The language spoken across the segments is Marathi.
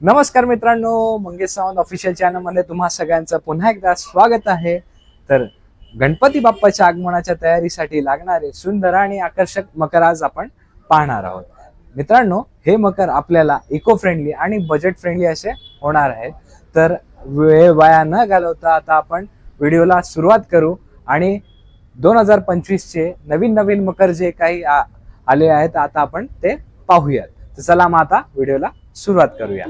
नमस्कार मित्रांनो मंगेश सावंत ऑफिशियल चॅनलमध्ये तुम्हा सगळ्यांचं पुन्हा एकदा स्वागत आहे. तर गणपती बाप्पाच्या आगमनाच्या तयारीसाठी लागणारे सुंदर आणि आकर्षक मकर आज आपण पाहणार आहोत. मित्रांनो हे मकर आपल्याला इको फ्रेंडली आणि बजेट फ्रेंडली असे होणार आहेत तर वेळ वाया न घालवता आता आपण व्हिडिओला सुरुवात करू आणि दोन हजार पंचवीसचे नवीन नवीन मकर जे काही आले आहेत आता आपण ते पाहूयात. तर चला मग आता व्हिडिओला सुरुवात करूया.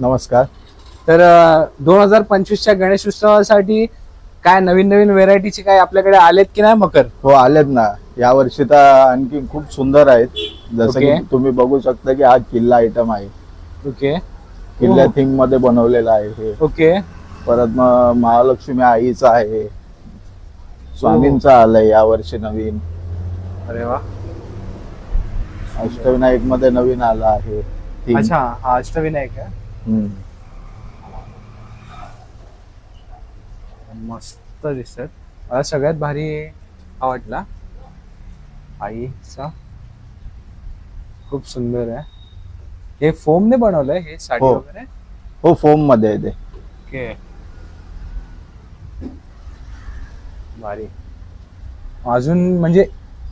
नमस्कार. तर दोन हजार पंचवीसच्या गणेश उत्सवासाठी काय नवीन नवीन व्हेरायटीचे काय आपल्याकडे आलेत की नाही मकर? हो आलेत ना. या वर्षी तर आणखी खूप सुंदर आहेत. जसं Okay. की तुम्ही बघू शकता की हा किल्ला आयटम आहे. ओके. किल्ल्या हो. थीममध्ये बनवलेला आहे हे. ओके. परत मग महालक्ष्मी आईचा आहे. स्वामींचा आलंय या वर्षी नवीन. अरे वा. अष्टविनायकमध्ये नवीन आला आहे. theme. अच्छा हा अष्टविनायक आहे. मस्त दिसत मला सगळ्यात भारी आवडला आईचा. खूप सुंदर आहे. हे फोमने बनवलंय हे साडी हो. वगैरे? हो फोममध्ये आहे ते. ओके. भारी. अजून म्हणजे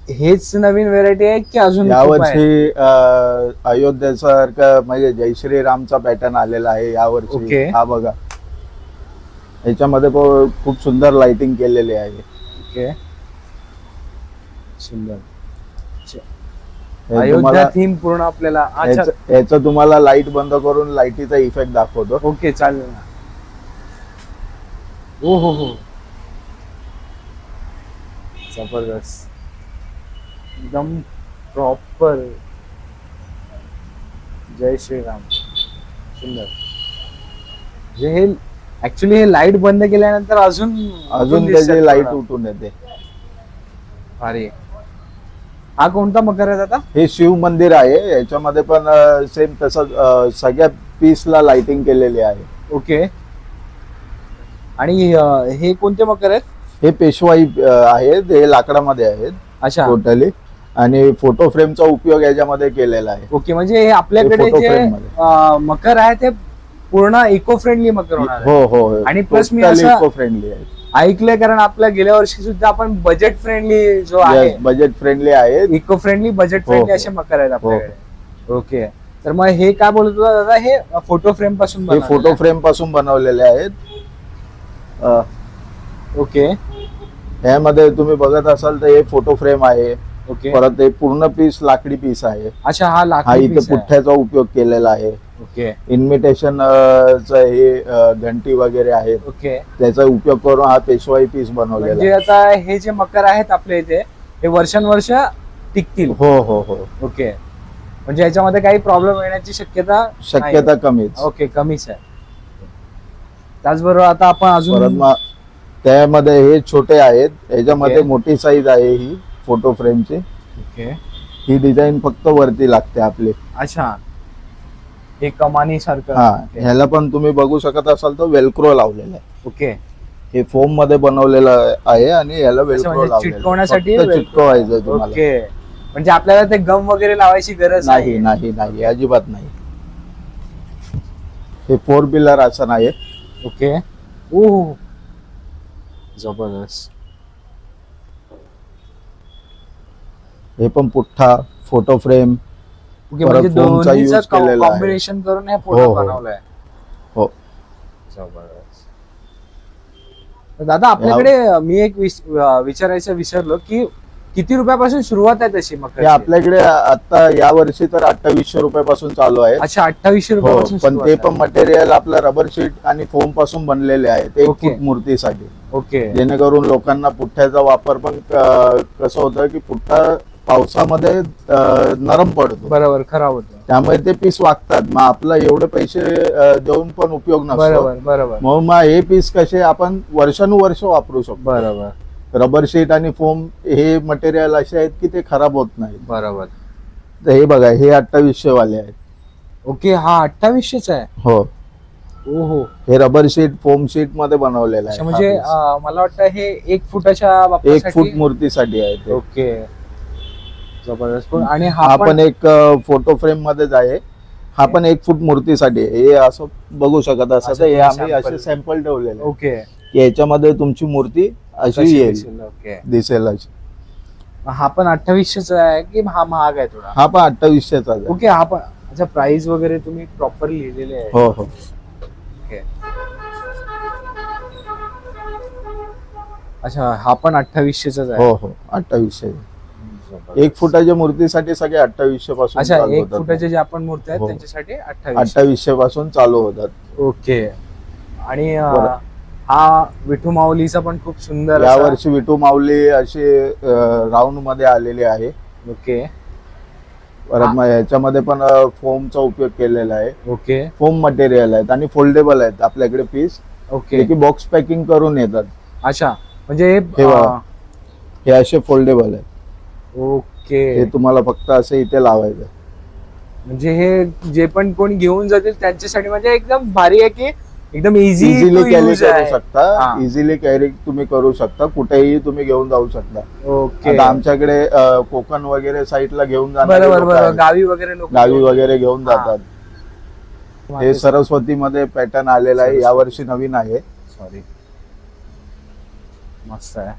हेच नवीन व्हेरायटी आहे की अजून या खूप आहे? वर्षी अं, अयोध्येसारखं म्हणजे जय श्रीरामचा पॅटर्न आलेला आहे या वर्षी Okay. हा बघा. याच्यामध्ये पण खूप सुंदर लाइटिंग केलेली आहे. ओके. सुंदर. हे अयोध्या तुम्हाला थीम पूर्ण आपल्याला अच्छा. याचं- याचं तुम्हाला लाइट बंद करून लाईटीचा इफेक्ट दाखवतो. ओके चालेल ना. हो हो हो. जबरदस्त. एकदम प्रॉपर जय श्रीराम. सुंदर. म्हणजे हे ऍक्च्युली हे लाइट बंद केल्यानंतर अजून अजून त्याची लाइट. उठून येते. भारी. हा कोणता मकर आहे आता हे शिव मंदिर आहे. याच्यामध्ये पण सेम तसं सगळ्या पीसला लाइटिंग केलेली आहे. ओके आणि हे कोणते मकर आहेत? हे पेशवाई आहेत. हे लाकडामध्ये आहेत. अच्छा. टोटली आणि फोटो फ्रेमचा उपयोग याच्यामध्ये केलेला आहे. ओके म्हणजे हे आपल्याकडे photo जे frame मध्ये. अं, मकर आहे ते पूर्ण इको फ्रेंडली मकर होणार आहे. हो हो आणि plus मी असं- इको फ्रेंडली आहे. ऐकलंय कारण आपल्या गेल्या वर्षी सुद्धा आपण बजेट फ्रेंडली जो आहे बजेट फ्रेंडली आहे. इको फ्रेंडली बजेट हो, फ्रेंडली हो. असे मकर आहेत आपल्याकडे. ओके. तर मग हे काय बोलत होता दादा? हे फोटो फ्रेमपासून हे फोटो? फ्रेमपासून बनवलेले आहेत. अं, ओके. यामध्ये तुम्ही बघत असाल तर हे फोटो फ्रेम आहे. ओके परत हे पूर्ण पीस लाकडी पीस आहे. अच्छा हा हा लाकडी इथे piece आहे. पुठ्ठ्याचा उपयोग केलेला आहे. ओके इन्व्हिटेशन हे अं, घंटी वगैरे आहेत ओके त्याचा उपयोग करून हा पेशवाई पीस बनवलेला म्हणजे आहे. आता हे जे मकर आहेत आपल्या इथे हे वर्षानुवर्ष टिकतील. हो हो हो. ओके म्हणजे याच्यामध्ये काही प्रॉब्लेम येण्याची शक्यता शक्यता कमीच. ओके कमीच आहे. त्याचबरोबर आता आपण परत अजून मग त्यामध्ये हे छोटे आहेत. याच्यामध्ये ओके. मोठी साईज आहे ही. फोटो फ्रेमची. ओके. ही डिझाईन फक्त वरती लागते आपली. अच्छा. हे कमानी सारखं. हा ह्याला पण तुम्ही बघू शकत असाल तर वेलक्रो लावलेलं आहे. ओके. हे फोममध्ये बनवलेलं आहे आणि याला वेलक्रो म्हणजे लावलेलं आहे. चिटकवण्यासाठी फक्त. चिटकवायचं तुम्हाला. ओके. म्हणजे आपल्याला ते गम वगैरे लावायची गरज नाही नाही. नाही अजिबात नाही. हे फोर व्हीलर आसन आहे. ओके. ओ जबरदस्त. हे पण पुठ्ठा फोटो फ्रेम. कॉम्बिनेशन करून हे हो, हो. बनवलंय हो दादा आपल्याकडे मी एक विचारायचं विसरलो की किती रुपयापासून सुरुवात आहे तशी मग आपल्याकडे आता या वर्षी तर अठ्ठावीसशे रुपयापासून चालू आहे अच्छा अठ्ठावीसशे रुपयापासून पण ते. पण मटेरियल आपलं रबर शीट आणि फोमपासून बनलेले आहेत एक. फूट मूर्तीसाठी ओके जेणेकरून लोकांना पुठ्ठ्याचा वापर पण कसं होतं की पुठ्ठा पावसामध्ये नरम पडतो. बरोबर खराब होतो त्यामुळे ते पीस वागतात. मग आपला एवढे पैसे देऊन पण उपयोग नसतो. बरोबर बरोबर. मग मग हे पीस कसे आपण वर्षानुवर्ष वापरू शकतो. बरोबर. रबर शीट आणि फोम हे मटेरियल असे आहेत की ते खराब होत नाहीत. बरोबर. तर हे बघा हे अठ्ठावीसशे वाले आहेत. ओके हा अठ्ठावीसशेच आहे? हो. ओहो. हे रबर शीट फोम शीटमध्ये बनवलेलं अच्छा आहे म्हणजे हा piece. अं, मला वाटतं हे एक फुटाच्या एक फूट मूर्तीसाठी आहे ते. ओके. जबरदस्त. पण आणि हा पण एक फोटो फ्रेम मध्येच आहे. हा पण एक फूट मूर्तीसाठी आहे. हे असं बघू शकत असं हे आम्ही sample- असे सॅम्पल ठेवलेले आहे. ओके. की याच्यामध्ये तुमची मूर्ती अशी कशी येईल. दिसेल, ओके. दिसेल अशी. हा पण अठ्ठावीसशेचा आहे की हा महाग आहे थोडा? हा पण अठ्ठावीसशेचा आहे. ओके हा पण अच्छा प्राइस वगैरे तुम्ही प्रॉपर लिहिलेले आहे. हो हो. ओके. अच्छा हा पण अठ्ठावीसशेचाच आहे. हो हो. अठ्ठावीसशे. एक फुटाच्या मूर्तीसाठी सगळे अठ्ठावीसशे पासून अच्छा चालू एक होतात. फुटाचे जे आपण मूर्ती आहेत हो. त्यांच्यासाठी अठ्ठावीस. अठ्ठावीसशे पासून चालू होतात. ओके. आणि अं, बरं. हा विठू माऊलीचा पण खूप सुंदर या असा- वर्षी विठू माऊली असे राऊंडमध्ये आलेले आहे. ओके. परत मग याच्यामध्ये पण फोमचा उपयोग केलेला आहे. ओके. फोम मटेरियल आहेत आणि फोल्डेबल आहेत आपल्याकडे पीस ओके. जे की बॉक्स पॅकिंग करून येतात. अच्छा. म्हणजे. हे असे फोल्डेबल आहेत. ओके. हे तुम्हाला फक्त असे इथे लावायचं म्हणजे हे जे पण कोण घेऊन जातील त्यांच्यासाठी म्हणजे एकदम भारी आहे की एकदम इझी इझिली कॅरी करू. शकता. इझिली कॅरी तुम्ही करू शकता. कुठेही तुम्ही घेऊन जाऊ शकता. ओके. आता आमच्याकडे अ, कोकण वगैरे साईडला घेऊन जाणारे बरोबर लोकं बरोबर. आहेत. गावी वगैरे लोक गावी वगैरे घेऊन जातात. हे सरस्वती मध्ये पॅटर्न आलेला आहे. यावर्षी नवीन आहे. सॉरी मस्त आहे.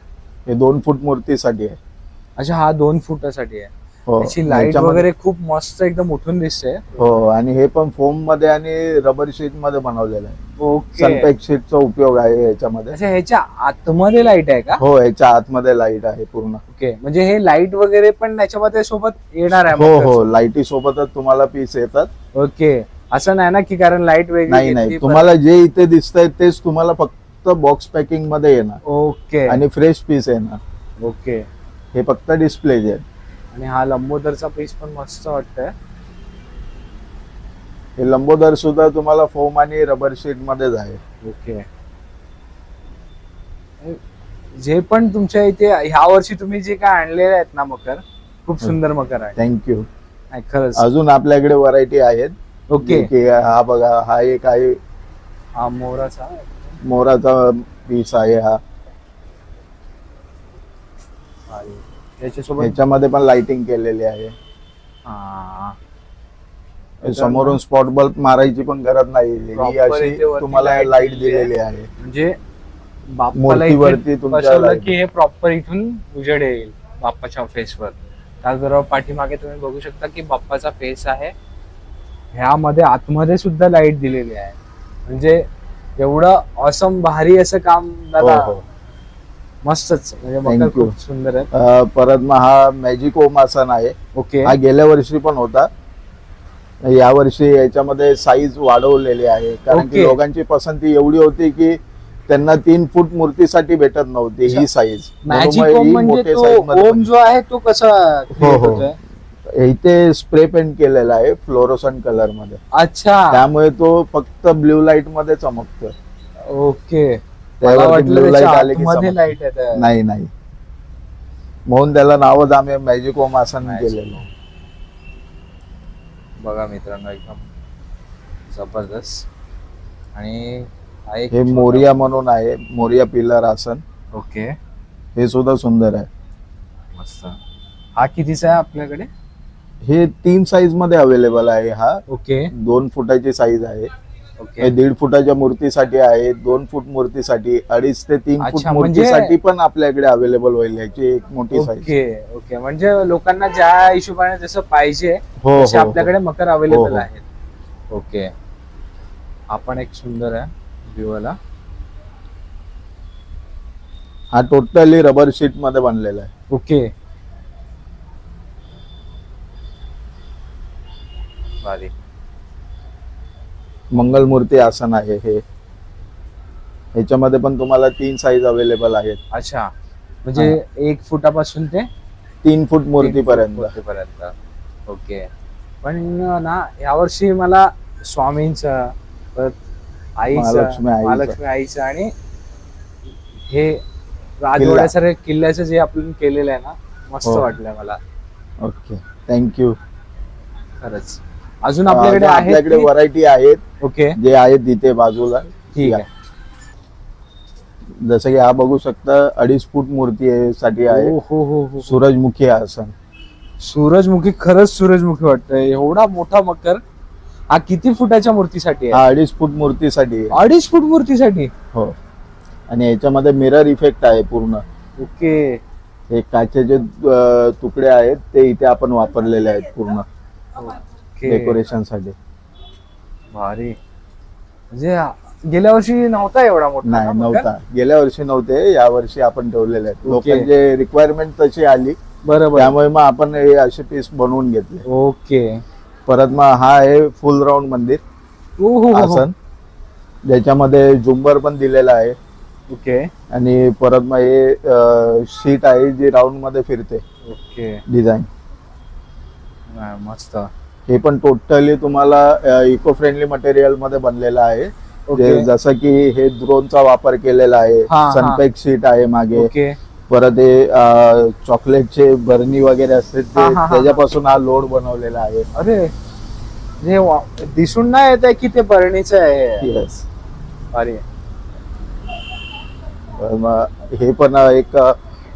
हे दोन फूट मूर्तीसाठी आहे. अच्छा हा दोन फुटासाठी आहे. हो त्याची लाइट याच्यामध्ये- वगैरे खूप मस्त एकदम उठून दिसते. हो आणि हे पण फोममध्ये आणि रबर शीटमध्ये बनवलेलं आहे. ओके सनपॅक शीटचा उपयोग आहे याच्यामध्ये. अच्छा ह्याच्या आतमध्ये लाइट आहे का? हो याच्या आतमध्ये लाइट आहे पूर्ण. ओके म्हणजे हे लाइट वगैरे पण त्याच्यामध्ये सोबत येणार आहे हो हो लाईटी सोबतच तुम्हाला पीस येतात. ओके असं नाही ना की कारण लाइट वेगळी नाही तुम्हाला जे इथे दिसतंय तेच तुम्हाला फक्त बॉक्स पॅकिंगमध्ये येणार. ओके आणि फ्रेश पीस येणार. ओके हे फक्त डिस्प्ले आहेत. आणि हा लंबोदरचा पीस पण मस्त वाटतंय. हे लंबोदर सुद्धा तुम्हाला फोम आणि रबर शीट मध्येच आहे. ओके. जे पण तुमच्या इथे ह्या वर्षी तुम्ही जे काय आणलेले आहेत ना मकर खूप सुंदर मकर आहे थँक्यू खरंच. अजून आपल्याकडे व्हरायटी आहेत. ओके. जे हा बघा हा एक आहे. हा मोराचा. मोराचा पीस आहे हा. याच्यासोबत ह्याच्यामध्ये पण लाइटिंग केलेली आहे. समोरून स्पॉट बल्ब मारायची पण गरज नाही. अशी तुम्हाला लाइट दिलेली आहे. म्हणजे बाप्पाला मूर्तीवरती तुमच्या. की हे प्रॉपर इथून उजेड येईल बाप्पाच्या फेसवर त्याचबरोबर पाठीमागे तुम्ही बघू शकता की बाप्पाचा फेस आहे. ह्यामध्ये आतमध्ये सुद्धा लाइट दिलेली आहे. म्हणजे एवढं असम भारी असं काम दादा हो, हो. मस्तच. म्हणजे मकर Thank you. खूप सुंदर आहे. अं, परत मग हा मॅजिक ओमासन आहे ओके. हा गेल्या वर्षी पण होता. या वर्षी याच्यामध्ये साईज वाढवलेली आहे. कारण की Okay. लोकांची पसंती एवढी होती की त्यांना तीन फूट मूर्तीसाठी भेटत नव्हती. ही साईज मॅजिक ओम म्हणजे तो ओम जो आहे तो कसा हो, create हो. होतोय? इथे स्प्रे पेंट केलेला आहे फ्लोरोसन कलरमध्ये. अच्छा. त्यामुळे तो फक्त ब्ल्यू लाइटमध्ये चमकतो ओके. लाइट आले की. लाइट नाही नाही. म्हणून त्याला नावच आम्ही मॅजिक ओम Magic केलेलं. बघा मित्रांनो एकदम जबरदस्त. आणि हा मोरिया म्हणून आहे मोरिया पिलर आसन. ओके. हे सुद्धा सुंदर आहे. मस्त. हा कितीचा आहे आपल्याकडे? हे तीन साईजमध्ये अवेलेबल आहे हा. ओके. दोन फुटाची साईज आहे. हे दीड फुटाच्या मूर्तीसाठी आहे दोन फूट मूर्तीसाठी अडीच ते तीन फूट म्हणजे- मूर्तीसाठी पण आपल्याकडे अवेलेबल होईल याची एक मोठी साईज ओके ओके. म्हणजे लोकांना ज्या हिशोबाने जसं पाहिजे हो तसे हो, आपल्याकडे हो मकर अवेलेबल हो. आहेत. ओके. आपण एक सुंदर आहे व्ह्यूला हा टोटली रबर शीटमध्ये बनलेला आहे. ओके. भारी. मंगल मूर्ती आसन आहे हे. ह्याच्यामध्ये पण तुम्हाला तीन साईज अवेलेबल आहेत. अच्छा. म्हणजे एक फुटापासून ते तीन फूट मूर्तीपर्यंत मूर्तीपर्यंत. ओके. पण ना यावर्षी मला स्वामींचं परत आईचं महालक्ष्मी आईचं. महालक्ष्मी आईचं आणि हे राजवाड्यासारख्या किल्ल्याचं जे आपण केलेलं आहे ना मस्त हो. वाटलंय मला. ओके. थँक्यू खरंच. अजून आपल्याकडे आपल्याकडे व्हरायटी आहेत. ओके. जे आहेत तिथे बाजूला. ठीक. आहे. जसं की हा बघू शकता अडीच फूट मूर्ती आहे- साठी आहे हो हो हो हो. सूरजमुखी आसन सूरजमुखी खरंच सूरजमुखी वाटतंय. एवढा मोठा मकर. हा किती फुटाच्या मूर्तीसाठी आहे? हा अडीच फूट मूर्तीसाठी आहे. अडीच फूट मूर्तीसाठी? हो. आणि याच्यामध्ये मिरर इफेक्ट आहे पूर्ण. ओके. हे काचेचे अं, तुकडे आहेत ते इथे आपण वापरलेले आहेत पूर्ण. ओके. डेकोरेशनसाठी भारी. म्हणजे गेल्या वर्षी नव्हता एवढा मोठा ना नाही? नव्हता. गेल्या वर्षी नव्हते या वर्षी आपण ठेवलेले आहेत. ओके. लोकांचे रिक्वायरमेंट तशी आली. बरोबर. त्यामुळे मग आपण हे असे पीस बनवून घेतले. ओके. परत मग हा आहे फुल राऊंड मंदिर. हो, हो, हो. आसन. ज्याच्यामध्ये झुंबर पण दिलेला आहे. ओके. आणि परत मग हे शीट आहे जी राऊंडमध्ये फिरते. ओके. डिझाईन नाही, मस्त. हे पण टोटली तुम्हाला इको फ्रेंडली मटेरियलमध्ये बनलेलं आहे. जे जसं की हे ड्रोनचा वापर केलेला आहे. सनपॅक शीट आहे मागे. ओके परत हे चॉकलेटचे बर्नी वगैरे असते ते. त्याच्यापासून हा लोड बनवलेला आहे. अरे दिसून नाही येत आहे की ते बरणीचं आहे. अरे. हे पण एक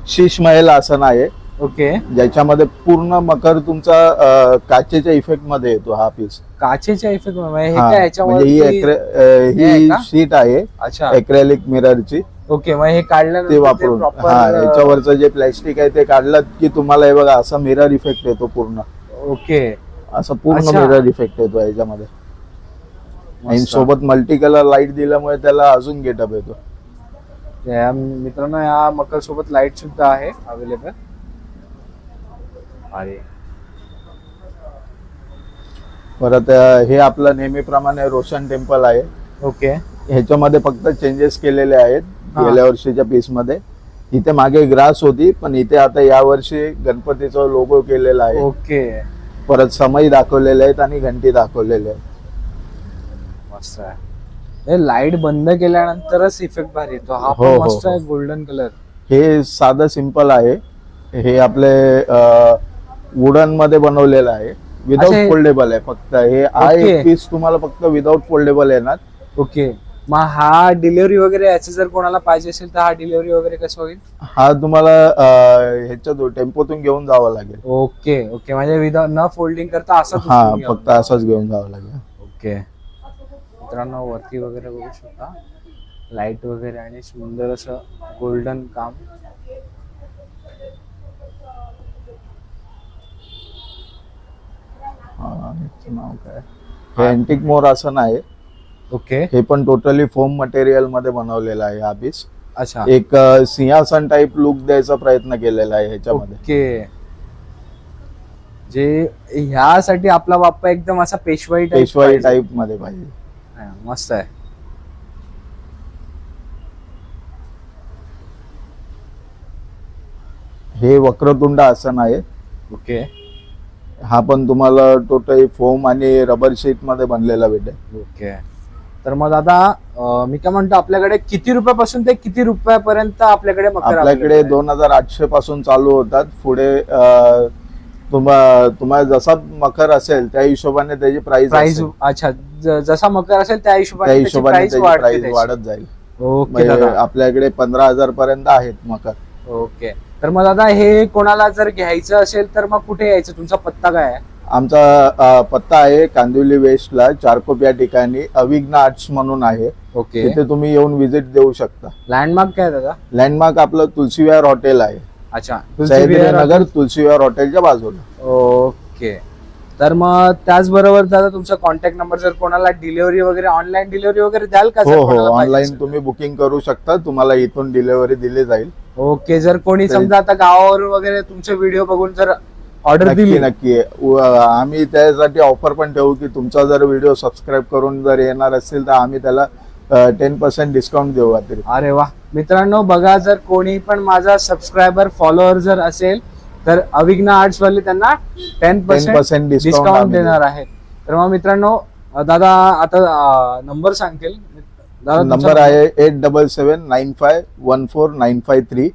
शीश महल आसन आहे. ओके. ज्याच्यामध्ये पूर्ण मकर तुमचा काचेच्या इफेक्टमध्ये येतो हा पीस काचेच्या इफेक्ट म्हणजे याच्यावर ही acry- अं, हे? शीट आहे अच्छा. एक्रेलिक मिररची ओके मग हे काढल्यानंतर ते वापरून. हा याच्यावरचं जे प्लॅस्टिक आहे ते काढलं की तुम्हाला हे बघा असा मिरर इफेक्ट येतो पूर्ण. ओके. असं पूर्ण अच्छा. मिरर इफेक्ट येतो याच्यामध्ये. आणि मस्त. सोबत मल्टी कलर लाइट दिल्यामुळे त्याला अजून गेटअप येतो. या मित्रांनो या मकर सोबत लाइट सुद्धा आहे अवेलेबल अरे परत हे आपलं नेहमीप्रमाणे रोशन टेम्पल आहे. ओके. ह्याच्यामध्ये फक्त चेंजेस केलेले आहेत हा. गेल्या वर्षीच्या पीसमध्ये. इथे मागे ग्रास होती पण इथे आता या वर्षी गणपतीचा लोगो केलेला आहे. ओके. परत समय दाखवलेले आहेत आणि घंटी दाखवलेले आहेत. मस्त आहे. लाइट बंद केल्यानंतरच इफेक्ट भारी येतो. हा हो, पण हो, मस्त हो. आहे गोल्डन कलर हे साधं सिंपल आहे. हे आपले वुडनमध्ये बनवलेलं आहे. विदाउट फोल्डेबल आहे फक्त. हे. आहे पीस तुम्हाला फक्त विदाउट फोल्डेबल येणार. ओके. मग हा डिलिव्हरी वगैरे याचं जर कोणाला पाहिजे असेल तर हा डिलिव्हरी वगैरे कसं होईल? हा तुम्हाला अं, ह्याच्या टेम्पोतून घेऊन जावं लागेल. Okay okay. म्हणजे विदाउट न फोल्डिंग करता असं हा फक्त असंच घेऊन जावं लागेल. ओके. मित्रांनो वरती वगैरे बघू शकता. लाइट वगैरे आणि सुंदर असं गोल्डन काम. नाव काय हे अँटिक मोर आसन आहे ओके हे पण टोटली फोम मटेरियलमध्ये बनवलेलं आहे हा पीस अच्छा एक सिंहासन टाइप लुक द्यायचा प्रयत्न केलेला आहे ह्याच्यामध्ये ओके जे ह्यासाठी आपला बाप्पा एकदम असा पेशवाई पेशवाई टाइपमध्ये पाहिजे मस्त आहे हे वक्रतुंड आसन आहे ओके हा पण तुम्हाला टोटली फोम आणि रबर शीटमध्ये बनलेला भेटेल ओके. तर मग अं, मी काय म्हणतो आपल्याकडे किती रुपयापासून ते किती रुपयापर्यंत आपल्याकडे मकर आपल्याकडे दोन हजार आठशे पासून चालू होतात. पुढे अं, तुम्हा तुम्हाला जसा मकर असेल त्या हिशोबाने त्याची? प्राइस प्राइस अच्छा ज- जसा मकर असेल त्या त्या हिशोबाने त्याची हिशोबाने प्राइस त्याची वाढते प्राइस त्याची. वाढत जाईल. ओके म्हणजे दादा. आपल्याकडे पंधरा हजार पर्यंत आहेत मकर. ओके. तर मग दादा हे कोणाला जर घ्यायचं असेल तर मग कुठे यायचं? तुमचा पत्ता काय आहे? आमचा पत्ता आहे कांदिवली वेस्टला चारकोप या ठिकाणी अविघ्न आर्ट्स म्हणून आहे. ओके. तिथे तुम्ही येऊन व्हिजिट देऊ शकता. लँडमार्क काय दादा? लँडमार्क आपलं तुलसीविहार हॉटेल आहे. अच्छा सह्याद्रीनगर तुलसीविहार हॉटेलच्या बाजूला. ओके. तर मग त्याचबरोबर दादा तुमचा कॉन्टॅक्ट नंबर जर कोणाला डिलिव्हरी वगैरे ऑनलाईन डिलिव्हरी वगैरे द्याल का? हो हो. ऑनलाईन? तुम्ही बुकिंग करू शकता. तुम्हाला इथून डिलिव्हरी दिली जाईल. ओके जर कोणी समजा आता गावावर वगैरे तुमचे व्हिडिओ बघून जर ऑर्डर दिली नक्की. व- आम्ही त्यासाठी ऑफर पण ठेवू की तुमचा जर व्हिडिओ सबस्क्राईब करून जर येणार असेल तर आम्ही त्याला टेन पर्सेंट डिस्काउंट देऊ अतिरिक्त. अरे वा. मित्रांनो बघा जर कोणी पण माझा सबस्क्रायबर फॉलोअर जर असेल तर अविघ्न आर्ट्स वाले त्यांना टेन 10% पर्सेंट डिस्काउंट देणार आहेत तर मग मित्रांनो दादा आता नंबर सांगतील. नंबर आहे eight double seven nine five one four nine five three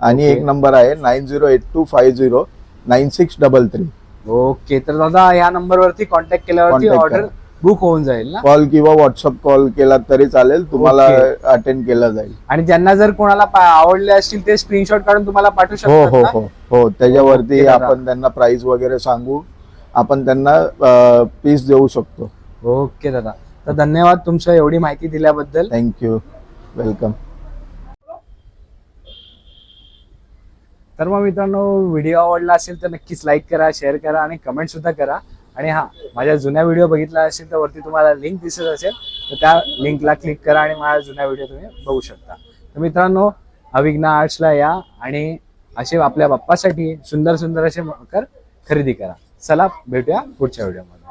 आणि. एक नंबर आहे nine zero eight two five zero nine six double three okay तर दादा या नंबरवरती कॉन्टॅक्ट केल्यावरती Contact ऑर्डर करा. बुक होऊन जाईल ना कॉल किंवा व्हॉट्सअप कॉल केला तरी चालेल तुम्हाला Okay. अटेंड केलं जाईल आणि ज्यांना जर कोणाला पा- आवडले असतील ते स्क्रीनशॉट काढून तुम्हाला पाठवू हो शकतात हो ना? हो हो त्याच्यावरती दादा. आपण त्यांना प्राइस वगैरे सांगू आपण त्यांना पीस देऊ शकतो ओके दादा तर धन्यवाद तुमचं एवढी माहिती दिल्याबद्दल. थँक्यू वेलकम तर मग मित्रांनो व्हिडिओ आवडला असेल तर नक्कीच लाईक करा शेअर करा आणि कमेंट सुद्धा करा. आणि हा माझ्या जुन्या व्हिडिओ बघितला असेल तर वरती तुम्हाला लिंक दिसत असेल तर त्या लिंकला क्लिक करा आणि माझ्या जुन्या व्हिडिओ तुम्ही बघू शकता. तर मित्रांनो अविघ्न आर्ट्सला या आणि असे आपल्या बाप्पासाठी सुंदर सुंदर असे मकर खरेदी करा. चला भेटूया पुढच्या व्हिडिओमध्ये